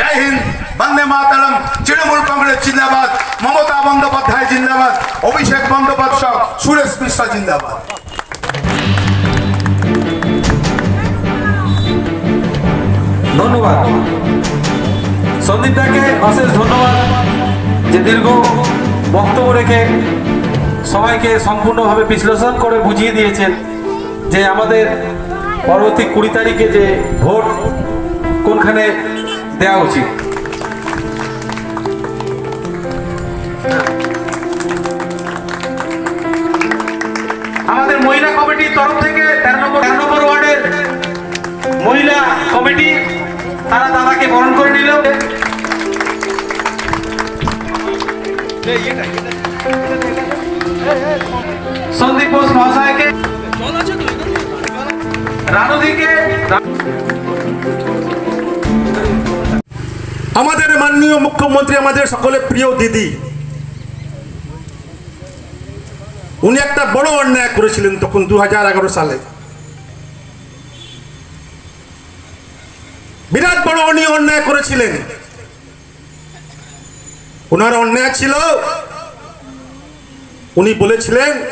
জয় হিন্দ, বন্দে মাতারাম, তৃণমূল কংগ্রেস জিন্দাবাদ, মমতা বন্দ্যোপাধ্যায় জিন্দাবাদ, অভিষেক বন্দ্যোপাধ্যায়, সুরেশ মিশ্রা জিন্দাবাদ। ধন্যবাদ। সন্দীপদাকে অশেষ ধন্যবাদ যে দীর্ঘ বক্তব্য রেখে সবাইকে সম্পূর্ণভাবে বিশ্লেষণ করে বুঝিয়ে দিয়েছেন যে আমাদের পরবর্তী কুড়ি তারিখে যে ভোট, কোনখানে দেওয়া উচিত। আমাদের মহিলা কমিটির তরফ থেকে তেরো নম্বর তেরো নম্বর ওয়ার্ডের মহিলা কমিটি, তারা দাদাকে বরণ করে নিল। সন্দীপ বোস মহাশয়কে, রানুদিকে আমাদের মাননীয় মুখ্যমন্ত্রী, আমাদের সকলে প্রিয় দিদি। উনি একটা বড় অন্যায় করেছিলেন তখন দু হাজার এগারো সালে। বিরাট বড় উনি অন্যায় করেছিলেন। ওনার অন্যায় ছিল, উনি বলেছিলেন,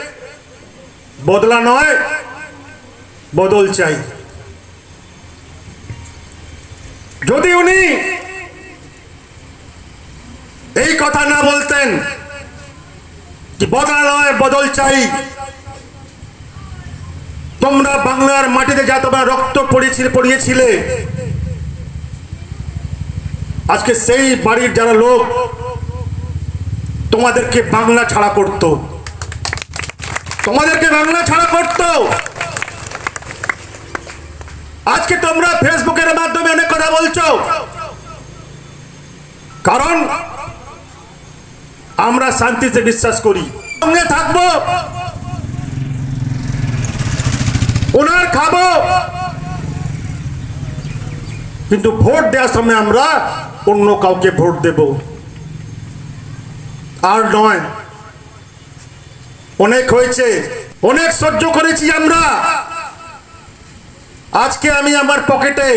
বদলা নয়, বদল চাই। যদি উনি কথা না বলতেন। যে বদলা বদল চাই। তোমরা বাংলার মাটিতে যা তোমরা রক্ত পড়িয়েছিলে পড়িয়েছিলে, আজকে সেই বাড়ির যারা লোক, তোমাদেরকে বাংলা ছাড়া করত। তোমাদেরকে বাংলা ছাড়া করত। আজকে তোমরা ফেসবুকের মাধ্যমে অনেক কথা বলছো। কারণ আমরা শান্তিতে বিশ্বাস করি। সঙ্গে থাকব। ওনার খাব। কিন্তু ভোট দেওয়ার সময় আমরা অন্য কাউকে ভোট দেব। আর নয়, অনেক হয়েছে, অনেক সহ্য করেছি আমরা। আজকে আমি আমার পকেটে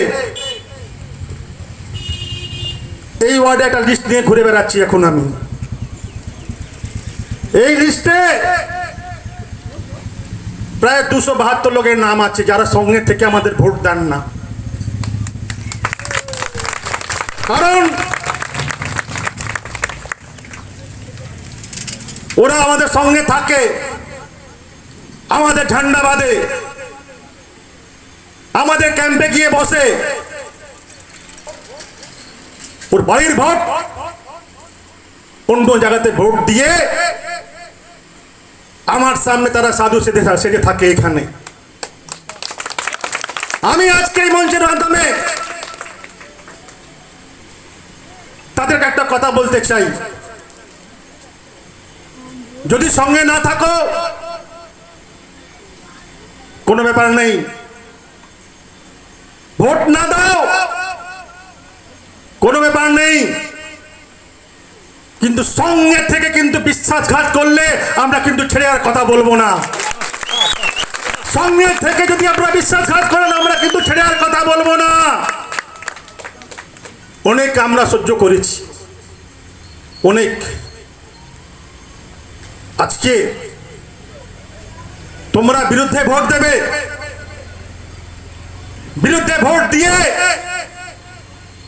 এই ওয়ার্ডে একটা লিস্ট নিয়ে ঘুরে বেড়াচ্ছি এখন আমি। এই লিস্টে প্রায় দুশো বাহাত্তর লোকের নাম আছে, যারা সঙ্গে থেকে আমাদের ভোট দেন না। কারণ ওরা আমাদের সঙ্গে থাকে, আমাদের ঝান্ডা বাঁধে, আমাদের ক্যাম্পে গিয়ে বসে। ওর বাড়ির ভোট, অন্য জায়গাতে ভোট দিয়ে আমার সামনে তারা সাধু সেজে সেজে থাকে এখানে। আমি আজকে এই মঞ্চের মাধ্যমে তাদেরকে একটা কথা বলতে চাই। যদি সঙ্গে না থাকো, কোনো ব্যাপার নেই। ভোট না দাও, কোনো ব্যাপার নেই। কিন্তু সঙ্গে থেকে কিন্তু বিশ্বাসঘাত করলে আমরা কিন্তু ছেড়ে আর কথা বলব না। সঙ্গে থেকে যদি আপনারা বিশ্বাসঘাত করেন, আমরা কিন্তু ছেড়ে আর কথা বলব না। অনেক আমরা সহ্য করেছি। অনেক। আজকে তোমরা বিরুদ্ধে ভোট দেবে। বিরুদ্ধে ভোট দিয়ে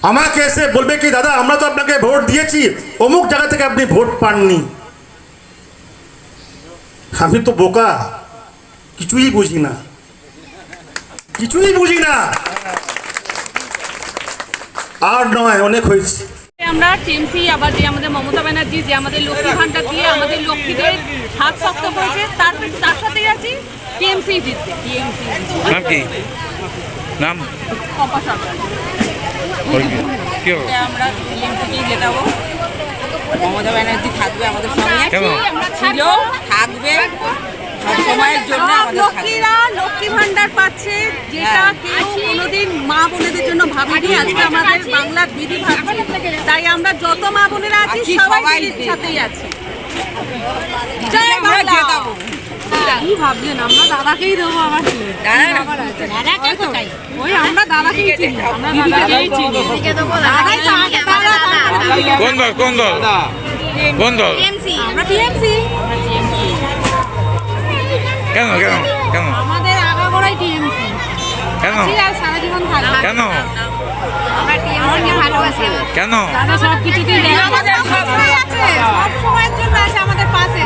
আমাকে এসে বলবে কি দাদা আমরা তো আপনাকে ভোট দিয়েছি। অমুক জায়গা থেকে আপনি ভোট পাননি। আমি তো বোকা। কিছুই বুঝি না। কিছুই বুঝি না। আর নয় অনেক হয়েছে। আমরা টিএমসি আবার যে আমাদের মমতা ব্যানার্জি যে আমাদের লক্ষ্মী ভান্ডার দিয়ে আমাদের লক্ষ্মীদের হাত শক্ত করেছে তার তার সাথেই আছি টিএমসি জিতবে টিএমসি নাম কি? নাম? কপা সরকার? আমরা টিএমসিকেই জেতাবো মমতা ব্যানার্জি থাকবে আমাদের সঙ্গে। কেন? ছিল থাকবে। সব জন্য লক্ষ্মীরা লক্ষ্মী ভান্ডার পাচ্ছে যেটা হ্যাঁ। কেউ কোনোদিন মা বোনেদের জন্য ভাবিনি। আজকে আমাদের বাংলার দিদি ভাবছে তাই আমরা যত মা বোনেরা আছি সবাই। সাথেই আছি। জয় বাংলা। কি ভাবলেন আমরা দাদাকেই দেবো আমার দাঁড়ান ওই আমরা দাদাকেই চিনি। আমরা দাদাকেই চিনি। দাদাই কোন দল কোন দল? কোন দল? আমরা টিএমসি। কেন কেন কেন? আমাদের আগাগোড়াই টিএমসি। কেন? সারা জীবন থাকবে। কেন? আমরা টিএমসি ভালোবাসি। কেন? দাদা সব কিছুতেই আমাদের সবসময় আছে সব সময়ের জন্য আছে আমাদের পাশে।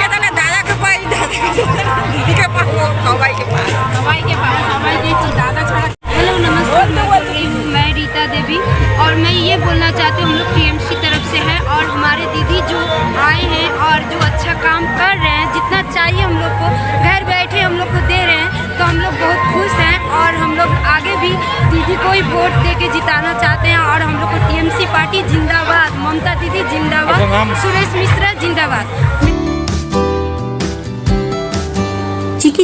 গেলে के पाओ सवाई के पाओ सवाई के पाओ सवाई के दादा छाड़ा हेलो नमस्ते मैं रीता देवी और मैं ये बोलना चाहती हूँ हम लोग टीएमसी तरफ़ से है और हमारे दीदी जो आए हैं और जो अच्छा काम कर रहे हैं जितना चाहिए हम लोग को घर बैठे हम लोग को दे रहे हैं तो हम लोग बहुत खुश हैं और हम लोग आगे भी दीदी को ही वोट दे के जिताना चाहते हैं और हम लोग को टीएमसी पार्टी जिंदाबाद ममता दीदी जिंदाबाद अच्छा, सुरेश मिश्रा जिंदाबाद।